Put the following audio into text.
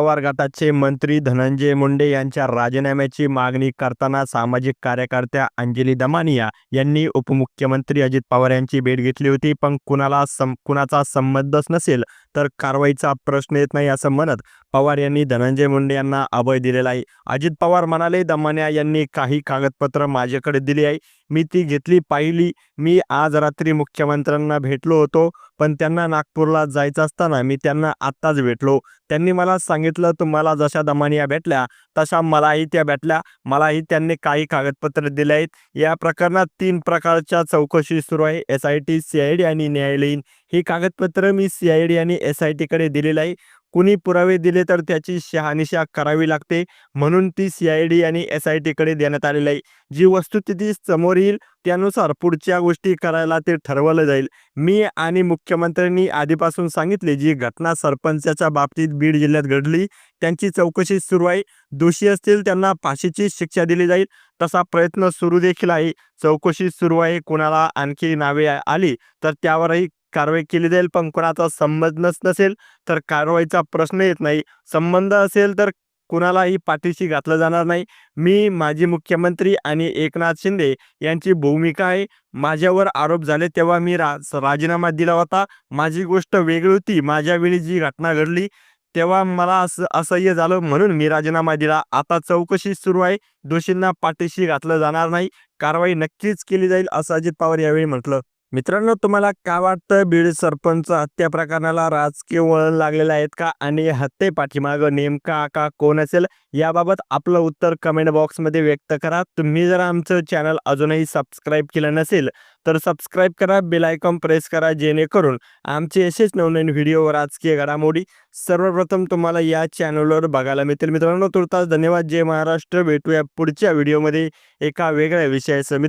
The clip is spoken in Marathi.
पवार गटाचे मंत्री धनंजय मुंडे यांच्या राजीनाम्याची मागणी करताना सामाजिक कार्यकर्त्या अंजली दमानिया यांनी उपमुख्यमंत्री अजित पवार यांची भेट घेतली होती पण कुणाला सं कुणाचा संबंधच नसेल. तर कारवाईचा प्रश्न येत नाही असं म्हणत पवार यांनी धनंजय मुंडे यांना अभय दिलेला आहे. अजित पवार म्हणाले दमानिया यांनी काही कागदपत्र माझ्याकडे दिली आहे मी ती घेतली पाहिली. मी आज रात्री मुख्यमंत्र्यांना भेटलो होतो पण त्यांना नागपूरला जायचं असताना मी त्यांना आत्ताच भेटलो. त्यांनी मला सांगितलं तुम्हाला जशा दमानिया भेटल्या तशा मलाही त्या भेटल्या. मलाही त्यांनी काही कागदपत्र दिले आहेत. या प्रकरणात तीन प्रकारच्या चौकशी सुरू आहे. S I T C I D आणि न्यायालयीन. ही कागदपत्र मी सी आय डी आणि एस आय टीकडे दिलेलं आहे. कुणी पुरावे दिले तर त्याची शहानिशा करावी लागते. म्हणून ती सी आय डी आणि एस आय टीकडे देण्यात आलेली आहे. जी वस्तुस्थिती समोर येईल त्यानुसार पुढच्या गोष्टी करायला ते ठरवलं जाईल. मी आणि मुख्यमंत्र्यांनी आधीपासून सांगितले जी घटना सरपंचाच्या बाबतीत बीड जिल्ह्यात घडली त्यांची चौकशी सुरू आहे. दोषी असतील त्यांना फाशीची शिक्षा दिली जाईल. तसा प्रयत्न सुरू देखील आहे. चौकशी सुरू आहे. कुणाला आणखी नावे आली तर त्यावरही कारवाई केली जाईल पण कोणाचा संबंधच नसेल तर कारवाईचा प्रश्न येत नाही. संबंध असेल तर कुणालाही पाठीशी घातलं जाणार नाही. मी माजी मुख्यमंत्री आणि एकनाथ शिंदे यांची भूमिका आहे. माझ्यावर आरोप झाले तेव्हा मी रा राजीनामा दिला होता. माझी गोष्ट वेगळी होती. माझ्या वेळी जी घटना घडली तेव्हा मला असं असह्य झालं म्हणून मी राजीनामा दिला. आता चौकशी सुरू आहे. दोषींना पाठीशी घातलं जाणार नाही. कारवाई नक्कीच केली जाईल असं अजित पवार यावेळी म्हटलं. मित्रांनो तुम्हाला काय वाटतं बीड सरपंच हत्या प्रकरणाला राजकीय वळण लागलेलं आहेत का? आणि हत्ये पाठीमागं नेमका का? कोण असेल? याबाबत आपलं उत्तर कमेंट बॉक्समध्ये व्यक्त करा. तुम्ही जर आमचं चॅनल अजूनही सबस्क्राईब केलं नसेल तर सबस्क्राईब करा बेल आयकॉन प्रेस करा जेणेकरून आमचे असेच नवनवीन व्हिडिओ राजकीय घडामोडी सर्वप्रथम तुम्हाला या चॅनलवर बघायला मिळतील. मित्रांनो तुर्तास धन्यवाद. जय महाराष्ट्र. भेटूया पुढच्या व्हिडिओमध्ये एका वेगळ्या विषयाचं. मित्र